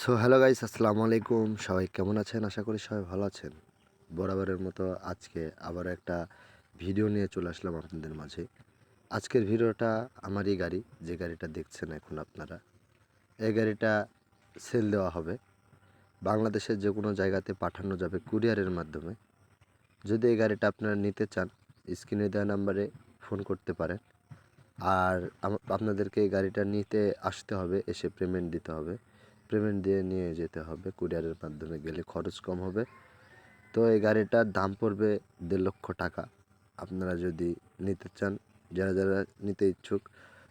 So hello guys আসসালামু আলাইকুম সবাই কেমন আছেন? আশা করি সবাই ভালো আছেন। বরাবরের মতো আজকে আবার একটা ভিডিও নিয়ে চলে আসলাম আপনাদের মাঝে। আজকের ভিডিওটা আমারই গাড়ি, যে গাড়িটা দেখছেন এখন আপনারা। এই গাড়িটা সেল দেওয়া হবে। বাংলাদেশের যে কোনো জায়গাতে পাঠানো যাবে কুরিয়ারের মাধ্যমে। যদি এই গাড়িটা আপনারা নিতে চান, স্ক্রিনে দেওয়া নাম্বারে ফোন করতে পারেন। আর আপনাদেরকে এই গাড়িটা নিতে আসতে হবে, এসে পেমেন্ট দিতে হবে। পেমেন্ট দিয়ে নিয়ে যেতে হবে কুরিয়ারের মাধ্যমে গেলে খরচ কম হবে। তো এই গাড়িটার দাম পড়বে দেড় লক্ষ টাকা। আপনারা যদি নিতে চান, যারা যারা নিতে ইচ্ছুক,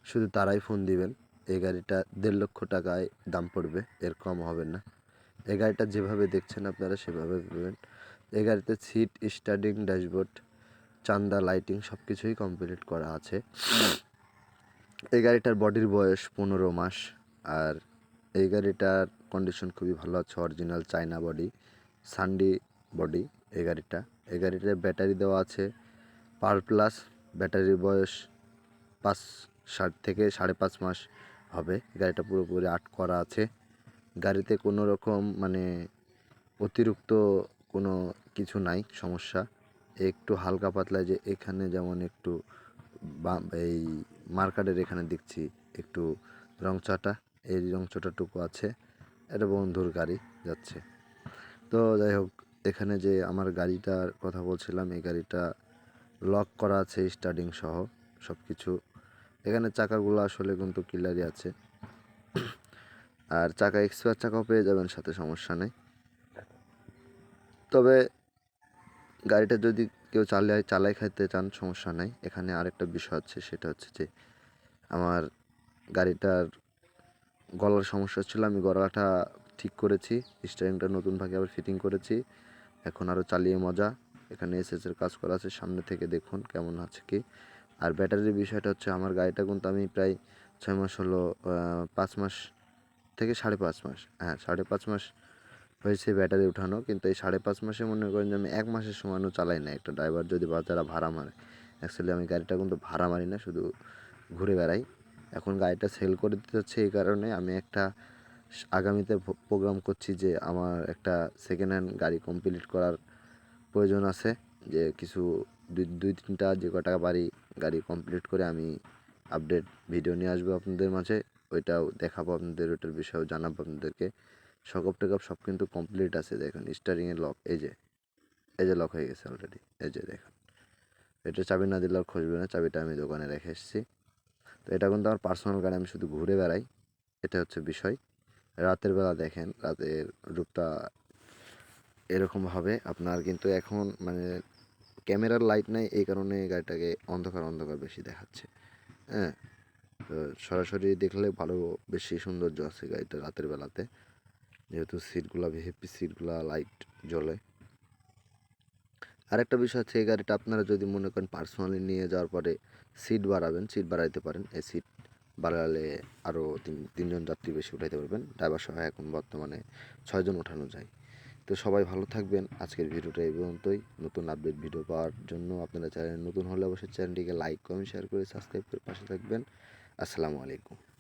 শুধু তারাই ফোন দিবেন। এই গাড়িটা দেড় লক্ষ টাকায় দাম পড়বে, এর কম হবে না। এই গাড়িটা যেভাবে দেখছেন আপনারা, সেভাবে পাবেন এই গাড়িতে সিট স্টার্টিং ড্যাশবোর্ড চান্দা লাইটিং সব কিছুই কমপ্লিট করা আছে। এই গাড়িটার বডির বয়স পনেরো মাস, আর এই গাড়িটার কন্ডিশন খুবই ভালো আছে অরিজিনাল চায়না বডি সানডি বডি এই গাড়িটা। এই গাড়িটার ব্যাটারি দেওয়া আছে পার প্লাস ব্যাটারির বয়স পাঁচ ষাট থেকে সাড়ে পাঁচ মাস হবে। গাড়িটা পুরোপুরি আট করা আছে। গাড়িতে কোনো রকম মানে অতিরিক্ত কোনো কিছু নাই, সমস্যা। একটু হালকা পাতলা যে এখানে যেমন একটু এই মার্কারের এখানে দেখছি একটু রং চাটা। এই রং চাটাটুকু আছে। এটা বন্ধুর গাড়ি যাচ্ছে। তো যাই হোক, এখানে যে আমার গাড়িটার কথা বলছিলাম, এই গাড়িটা লক করা আছে স্টার্টিং সহ সব কিছু এখানে চাকাগুলো আসলে কিন্তু ক্লিয়ারই আছে। আর চাকা এক্সপায়ার চাকাও পেয়ে যাবেন, সাথে সমস্যা নেই। তবে গাড়িটা যদি কেউ চালায়, চালাই খাইতে চান, সমস্যা নেই। এখানে আরেকটা বিষয় আছে, সেটা হচ্ছে যে আমার গাড়িটার গলার সমস্যা ছিল, আমি গলাটা ঠিক করেছি, স্টারিংটা নতুন ভাগে আবার ফিটিং করেছি। এখন আরও চালিয়ে মজা। এখানে এসএস এর কাজ করা আছে, সামনে থেকে দেখুন কেমন আছে কি। আর ব্যাটারির বিষয়টা হচ্ছে, আমার গাড়িটা কিন্তু আমি প্রায় ছয় মাস হলো পাঁচ মাস থেকে সাড়ে পাঁচ মাস হ্যাঁ সাড়ে পাঁচ মাস হয়েছে ব্যাটারি উঠানো। কিন্তু এই সাড়ে পাঁচ মাসে মনে করেন যে আমি এক মাসের সময়ও চালাই না একটা ড্রাইভার যদি বা ভাড়া মারে অ্যাকচুয়ালি আমি গাড়িটা কিন্তু ভাড়া মারি না, শুধু ঘুরে বেড়াই। এখন গাড়িটা সেল করে দিতে হচ্ছে এই কারণে আমি একটা আগামীতে প্রোগ্রাম করছি যে আমার একটা সেকেন্ড হ্যান্ড গাড়ি কমপ্লিট করার প্রয়োজন আছে। যে কিছু দুই দুই, তিনটা যে কটা বাড়ি গাড়ি কমপ্লিট করে আমি আপডেট ভিডিও নিয়ে আসব আপনাদের মাঝে। ওইটাও দেখাবো আপনাদের, ওইটার বিষয়েও জানাব আপনাদেরকে। সকপ টেকআপ সব কিন্তু কমপ্লিট আছে, দেখুন স্টারিংয়ের লক এই যে এই যে লক হয়ে গেছে অলরেডি এই যে দেখুন। এটা চাবি না দিলে আর খুঁজবে না, চাবিটা আমি দোকানে রেখে এসেছি। তো এটা কিন্তু আমার পার্সোনাল গাড়ি, আমি শুধু ঘুরে বেড়াই। এটা হচ্ছে বিষয়। রাতের বেলা দেখেন, রাতের রূপটা এরকম হবে আপনার কিন্তু এখন মানে ক্যামেরার লাইট নাই, এই কারণে গাড়িটাকে অন্ধকার অন্ধকার বেশি দেখাচ্ছে। হ্যাঁ? তো সরাসরি দেখলে ভালো বেশি সৌন্দর্য আছে গাড়িটা রাতের বেলাতে। যেহেতু সিটগুলা ভিএপি সিটগুলা লাইট জ্বলে। আরেকটা বিষয় হচ্ছে এই গাড়িটা আপনারা যদি মনে করেন পার্সোনালি নিয়ে যাওয়ার পরে সিট বাড়াবেন সিট বাড়াইতে পারেন। এই সিট বাড়ালে আরও তিন, তিনজন যাত্রী বেশি উঠাইতে পারবেন। ড্রাইভার সহ এখন বর্তমানে ছয়জন ওঠানো যায়। তো সবাই ভালো থাকবেন। আজকের ভিডিওটা এই পর্যন্তই। নতুন আপডেট ভিডিও পাওয়ার জন্য আপনারা চ্যানেল নতুন হলে অবশ্যই চ্যানেলটিকে লাইক কমেন্ট শেয়ার করে সাবস্ক্রাইব করে পাশে থাকবেন। আসসালামু আলাইকুম।